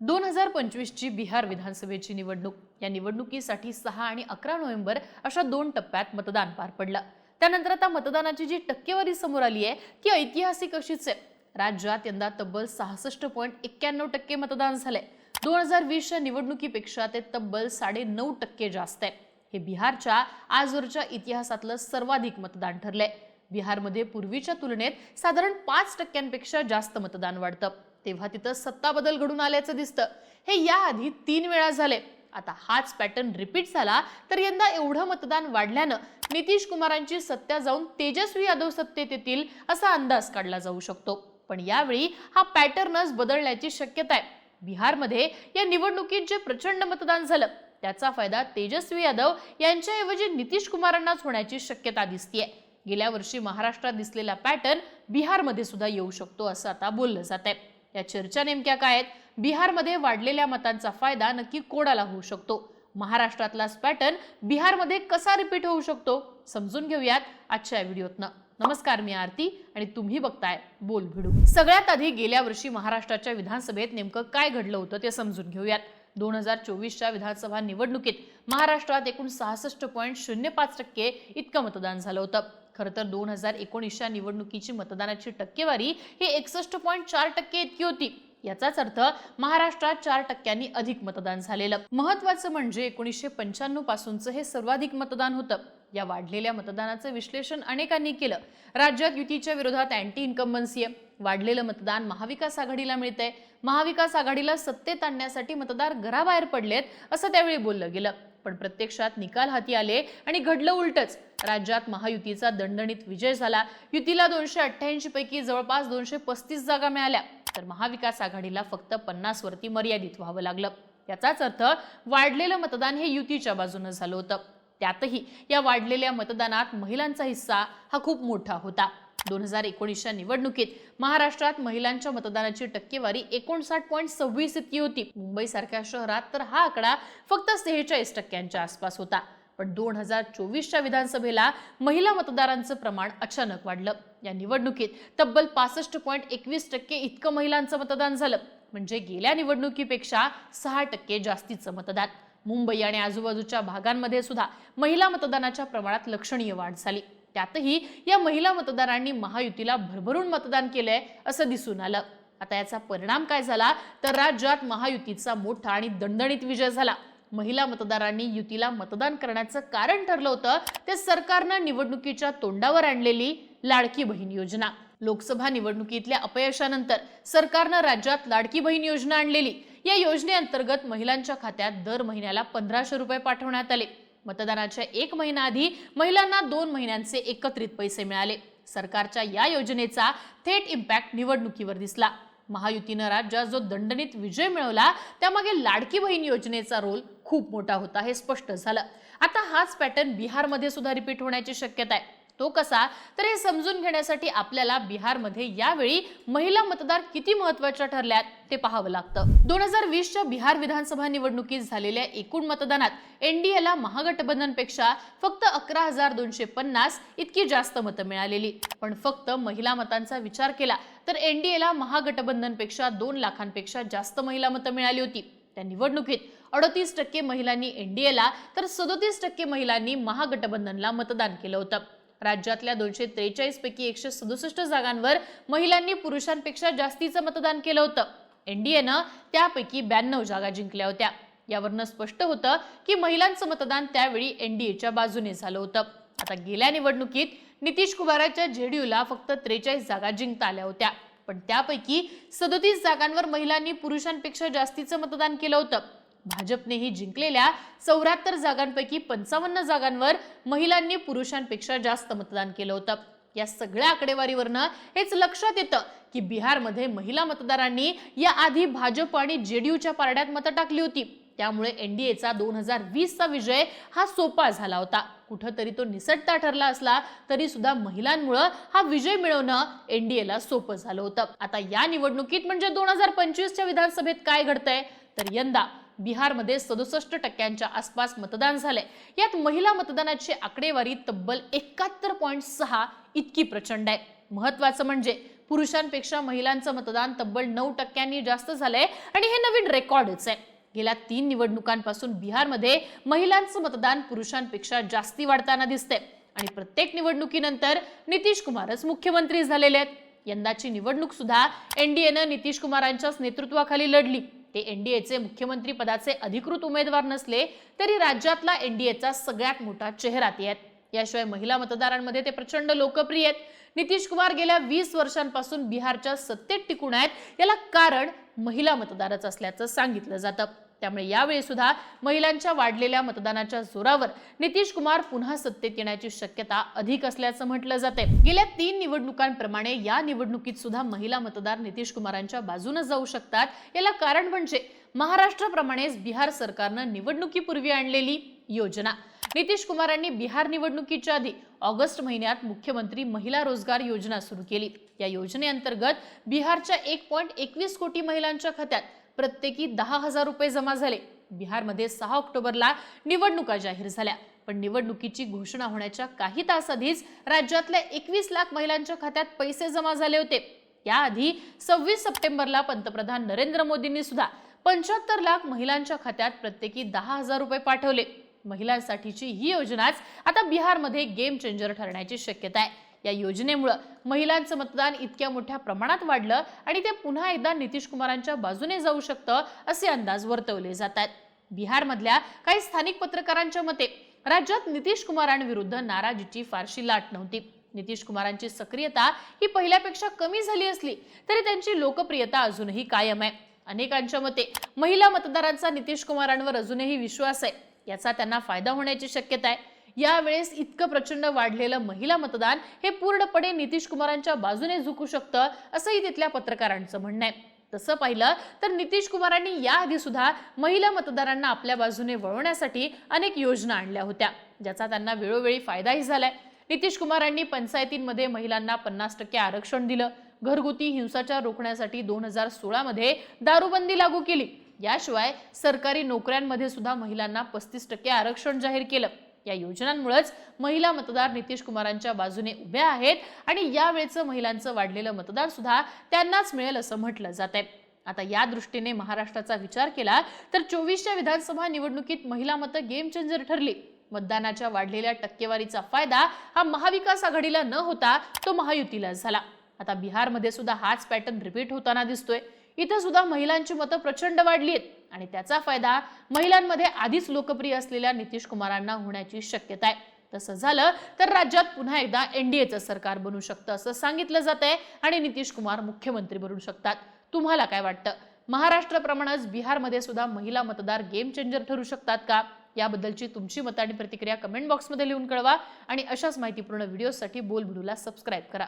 दोन हजार पंचवीसची बिहार विधानसभेची निवडणूक. या निवडणुकीसाठी सहा आणि अकरा नोव्हेंबर अशा दोन टप्प्यात मतदान पार पडलं. त्यानंतर आता मतदानाची जी टक्केवारी समोर आली आहे ती ऐतिहासिक अशीच आहे. राज्यात यंदा तब्बल सहासष्ट पॉईंट एक्क्याण्णव टक्के मतदान झालंय. दोन हजार वीसच्या निवडणुकीपेक्षा ते तब्बल साडे नऊ टक्के जास्त आहे. हे बिहारच्या आजवरच्या इतिहासातलं सर्वाधिक मतदान ठरलंय. बिहारमध्ये पूर्वीच्या तुलनेत साधारण पाच टक्क्यांपेक्षा जास्त मतदान वाढतं. तेव्हा तिथं सत्ता बदल घडून आल्याचं दिसतं. हे याआधी तीन वेळा झाले. आता हाच पॅटर्न रिपीट झाला तर यंदा एवढं मतदान वाढल्यानं नितीश कुमारांची सत्ता जाऊन तेजस्वी यादव सत्तेत येतील असा अंदाज काढला जाऊ शकतो. पण यावेळी हा पॅटर्नच बदलण्याची शक्यता आहे. बिहारमध्ये या निवडणुकीत जे प्रचंड मतदान झालं त्याचा फायदा तेजस्वी यादव यांच्याऐवजी नितीश कुमारांनाच होण्याची शक्यता दिसतीये. गेल्या वर्षी महाराष्ट्रात दिसलेला पॅटर्न बिहारमध्ये सुद्धा येऊ शकतो असं आता बोललं जात आहे या चर्चा नेमक्या काय आहेत? बिहारमध्ये वाढलेल्या मतांचा फायदा नक्की कोणाला होऊ शकतो? महाराष्ट्रातलाच पॅटर्न बिहारमध्ये कसा रिपीट होऊ शकतो? समजून घेऊयात आजच्या व्हिडिओतनं. नमस्कार मी आरती आणि तुम्ही बघताय बोल भिडू. सगळ्यात आधी गेल्या वर्षी महाराष्ट्राच्या विधानसभेत नेमकं काय घडलं होतं ते समजून घेऊयात. दोन हजार चोवीसच्या विधानसभा निवडणुकीत महाराष्ट्रात एकूण सहासष्ट पॉईंट शून्य पाच टक्के इतकं मतदान झालं होतं. खरं तर दोन हजार एकोणीसच्या निवडणुकीची मतदानाची टक्केवारी ही एकसष्ट पॉईंट चार टक्के इतकी होती. याचाच अर्थ महाराष्ट्रात चार टक्क्यांनी अधिक मतदान झालेलं. महत्वाचं म्हणजे एकोणीसशे पंच्याण्णव पासूनचं हे सर्वाधिक मतदान होतं. या वाढलेल्या मतदानाचं विश्लेषण अनेकांनी केलं. राज्यात युतीच्या विरोधात अँटी इन्कम्बन्सी आहे. वाढलेलं मतदान महाविकास आघाडीला मिळतंय. महाविकास आघाडीला सत्तेत आणण्यासाठी मतदार घराबाहेर पडलेत असं त्यावेळी बोललं गेलं. पण प्रत्यक्षात निकाल हाती आले आणि घडलं उलटच. राज्यात महायुतीचा दणदणीत विजय झाला. युतीला दोनशे अठ्ठ्याऐंशी पैकी जवळपास दोनशे पस्तीस जागा मिळाल्या. तर महाविकास आघाडीला फक्त पन्नास वरती मर्यादित व्हावं लागलं. याचाच अर्थ वाढलेलं मतदान हे युतीच्या बाजूनं झालं होतं. त्यातही या वाढलेल्या मतदानात महिलांचा हिस्सा हा खूप मोठा होता. दोन हजार एकोणीसच्या निवडणुकीत महाराष्ट्रात महिलांच्या मतदानाची टक्केवारी एकोणसाठ पॉईंट सव्वीस इतकी होती. मुंबईसारख्या शहरात तर हा आकडा फक्त सेहेचाळीस टक्क्यांच्या आसपास होता. पण दोन हजार चोवीसच्या विधानसभेला महिला मतदारांचं प्रमाण अचानक वाढलं. या निवडणुकीत तब्बल पासष्ट पॉईंट एकवीस टक्के इतकं महिलांचं मतदान झालं. म्हणजे गेल्या निवडणुकीपेक्षा सहा टक्के जास्तीचं मतदान. मुंबई आणि आजूबाजूच्या भागांमध्ये सुद्धा महिला मतदानाच्या प्रमाणात लक्षणीय वाढ झाली. त्यातही या महिला मतदारांनी महायुतीला भरभरून मतदान केलंय असं दिसून आलं. आता याचा परिणाम काय झाला? तर राज्यात महायुतीचा मोठा आणि दणदणीत विजय झाला. महिला मतदारांनी युतीला मतदान करण्याचं कारण ठरलं होतं. ते सरकारनं निवडणुकीच्या तोंडावर आणलेली लाडकी बहीण योजना. लोकसभा निवडणुकीतल्या अपयशानंतर सरकारनं राज्यात लाडकी बहीण योजना आणलेली. या योजनेअंतर्गत महिलांच्या खात्यात दर महिन्याला पंधराशे रुपये पाठवण्यात आले. मतदानाच्या एक महिना आधी महिलांना दोन महिन्यांचे एकत्रित पैसे मिळाले. सरकारच्या या योजनेचा थेट इम्पॅक्ट निवडणुकीवर दिसला. महायुतीनं राज्यात जो दणदणीत विजय मिळवला त्यामागे लाडकी बहीण योजनेचा रोल खूप मोठा होता हे स्पष्ट झालं. आता हाच पॅटर्न बिहारमध्ये सुद्धा रिपीट होण्याची शक्यता आहे. तो कसा? तर हे समजून घेण्यासाठी आपल्याला बिहारमध्ये यावेळी महिला मतदार किती महत्त्वाच्या ठरल्यात ते पाहावं लागतं. दोन हजार वीसच्या बिहार विधानसभा निवडणुकीत झालेल्या एकूण मतदानात एनडीएला महागठबंधनपेक्षा फक्त अकरा हजार दोनशे पन्नास इतकी जास्त मतं मिळालेली. पण फक्त महिला मतांचा विचार केला तर एनडीएला महागठबंधनपेक्षा दोन लाखांपेक्षा जास्त महिला मतं मिळाली होती. त्या निवडणुकीत अडतीस टक्के महिलांनी एनडीएला तर सदोतीस टक्के महिलांनी महागठबंधनला मतदान केलं होतं. राज्यातल्या दोनशे त्रेचाळीस पैकी एकशे सदुसष्ट जागांवर महिलांनी पुरुषांपेक्षा जास्तीचं मतदान केलं होतं. एनडीएनं त्यापैकी ब्याण्णव जागा जिंकल्या होत्या. यावरनं स्पष्ट होतं की महिलांचं मतदान त्यावेळी एनडीएच्या बाजूने झालं होतं. आता गेल्या निवडणुकीत नितीश कुमाराच्या जेडीयूला फक्त त्रेचाळीस जागा जिंकता आल्या होत्या. पण त्यापैकी सदतीस जागांवर महिलांनी पुरुषांपेक्षा जास्तीचं मतदान केलं होतं. भाजपनेही जिंकलेल्या चौऱ्याहत्तर जागांपैकी पंचावन्न जागांवर महिलांनी पुरुषांपेक्षा जास्त मतदान केलं होतं. या सगळ्या आकडेवारीवरनं हेच लक्षात येतं की बिहारमध्ये महिला मतदारांनी या आधी भाजप आणि जेडीयूच्या पारड्यात मतं टाकली होती. त्यामुळे एनडीएचा दोन हजार वीसचा विजय हा सोपा झाला होता. कुठंतरी तो निसटता ठरला असला तरी सुद्धा महिलांमुळं हा विजय मिळवणं एनडीएला सोपं झालं होतं. आता या निवडणुकीत म्हणजे दोन हजार पंचवीसच्या विधानसभेत काय घडतंय? तर यंदा बिहारमध्ये सदुसष्ट टक्क्यांच्या आसपास मतदान झालंय. यात महिला मतदानाची आकडेवारी तब्बल एकाहत्तर पॉईंट सहा इतकी प्रचंड आहे. महत्वाचं म्हणजे पुरुषांपेक्षा महिलांचं मतदान तब्बल नऊ टक्क्यांनी जास्त झालंय आणि हे नवीन रेकॉर्डच आहे. गेल्या तीन निवडणुकांपासून बिहारमध्ये महिलांचं मतदान पुरुषांपेक्षा जास्ती वाढताना दिसतंय. आणि प्रत्येक निवडणुकीनंतर नितीश कुमारच मुख्यमंत्री झालेले आहेत. यंदाची निवडणूक सुद्धा एनडीएनं नितीश कुमारांच्याच नेतृत्वाखाली लढली. ते एनडीएचे मुख्यमंत्री पदाचे अधिकृत उमेदवार नसले तरी राज्यातला एनडीएचा सगळ्यात मोठा चेहरा ते आहेत. याशिवाय महिला मतदारांमध्ये ते प्रचंड लोकप्रिय आहेत. नितीश कुमार गेल्या वीस वर्षांपासून बिहारच्या सत्तेत टिकून आहेत. याला कारण महिला मतदारच असल्याचं सांगितलं जातं. त्यामुळे यावेळी सुद्धा महिलांच्या वाढलेल्या मतदानाच्या जोरावर नितीश कुमार पुन्हा सत्तेत येण्याची शक्यता अधिक असल्याचं म्हटलं जाते गेल्या तीन निवडणुकांप्रमाणे या निवडणुकीत सुद्धा महिला मतदार नितीश कुमारांच्या बाजूने जाऊ शकतात. याला कारण म्हणजे महाराष्ट्राप्रमाणेच बिहार सरकारनं निवडणुकीपूर्वी आणलेली योजना. नितीश कुमारांनी बिहार निवडणुकीच्या आधी ऑगस्ट महिन्यात मुख्यमंत्री महिला रोजगार योजना सुरू केली. या योजनेअंतर्गत बिहारच्या एक पॉईंट एकवीस कोटी महिलांच्या खात्यात प्रत्येकी दहा हजार रुपये जमा झाले. बिहारमध्ये सहा ऑक्टोबरला निवडणुका जाहीर झाल्या. पण निवडणुकीची घोषणा होण्याच्या काही तास आधीच राज्यातल्या एकवीस लाख महिलांच्या खात्यात पैसे जमा झाले होते. याआधी सव्वीस सप्टेंबरला पंतप्रधान नरेंद्र मोदींनी सुद्धा पंच्याहत्तर लाख महिलांच्या खात्यात प्रत्येकी दहा हजार रुपये पाठवले. महिलांसाठीची ही योजनाच आता बिहारमध्ये गेम चेंजर ठरण्याची शक्यता आहे. या योजनेमुळं महिलांचं मतदान इतक्या मोठ्या प्रमाणात वाढलं आणि ते पुन्हा एकदा नितीश कुमारांच्या बाजूने जाऊ शकतं असे अंदाज वर्तवले जात आहेत बिहारमधल्या काही स्थानिक पत्रकारांच्या मते राज्यात नितीश कुमारांविरुद्ध नाराजीची फारशी लाट नव्हती. नितीश कुमारांची सक्रियता ही पहिल्यापेक्षा कमी झाली असली तरी त्यांची लोकप्रियता अजूनही कायम आहे. अनेकांच्या मते महिला मतदारांचा नितीश कुमारांवर अजूनही विश्वास आहे. याचा त्यांना फायदा होण्याची शक्यता आहे. यावेळेस इतकं प्रचंड वाढलेलं महिला मतदान हे पूर्णपणे नितीश कुमारांच्या बाजूने झुकू शकतं असंही तिथल्या पत्रकारांचं म्हणणं आहे. तसं पाहिलं तर नितीश कुमारांनी याआधी सुद्धा महिला मतदारांना आपल्या बाजूने वळवण्यासाठी अनेक योजना आणल्या होत्या ज्याचा त्यांना वेळोवेळी फायदाही झालाय. नितीश कुमारांनी पंचायतींमध्ये महिलांना पन्नास टक्के आरक्षण दिलं. घरगुती हिंसाचार रोखण्यासाठी दोन हजार सोळामध्ये दारूबंदी लागू केली. याशिवाय सरकारी नोकऱ्यांमध्ये सुद्धा महिलांना पस्तीस टक्के आरक्षण जाहीर केलं. या योजनांमुळेच महिला मतदार नितीश कुमारांच्या बाजूने उभ्या आहेत आणि यावेळेचं महिलांचं वाढलेलं मतदार सुद्धा त्यांनाच मिळेल असं म्हटलं जात आहे. आता या दृष्टीने महाराष्ट्राचा विचार केला तर चोवीसच्या विधानसभा निवडणुकीत महिला मतं गेम चेंजर ठरली. मतदानाच्या वाढलेल्या टक्केवारीचा फायदा हा महाविकास आघाडीला न होता तो महायुतीला झाला. आता बिहारमध्ये सुद्धा हाच पॅटर्न रिपीट होताना दिसतोय. इथं सुद्धा महिलांची मतं प्रचंड वाढली आहेत. आणि त्याचा फायदा महिलांमध्ये आधीच लोकप्रिय असलेल्या नितीश कुमारांना होण्याची शक्यता आहे. तसं झालं तर राज्यात पुन्हा एकदा एनडीएचं सरकार बनू शकतं असं सांगितलं जात आहे आणि नितीश कुमार मुख्यमंत्री बनू शकतात. तुम्हाला काय वाटतं? महाराष्ट्राप्रमाणेच बिहारमध्ये सुद्धा महिला मतदार गेम चेंजर ठरू शकतात का? याबद्दलची तुमची मतं आणि प्रतिक्रिया कमेंट बॉक्समध्ये लिहून कळवा आणि अशाच माहितीपूर्ण व्हिडिओसाठी बोल सबस्क्राईब करा.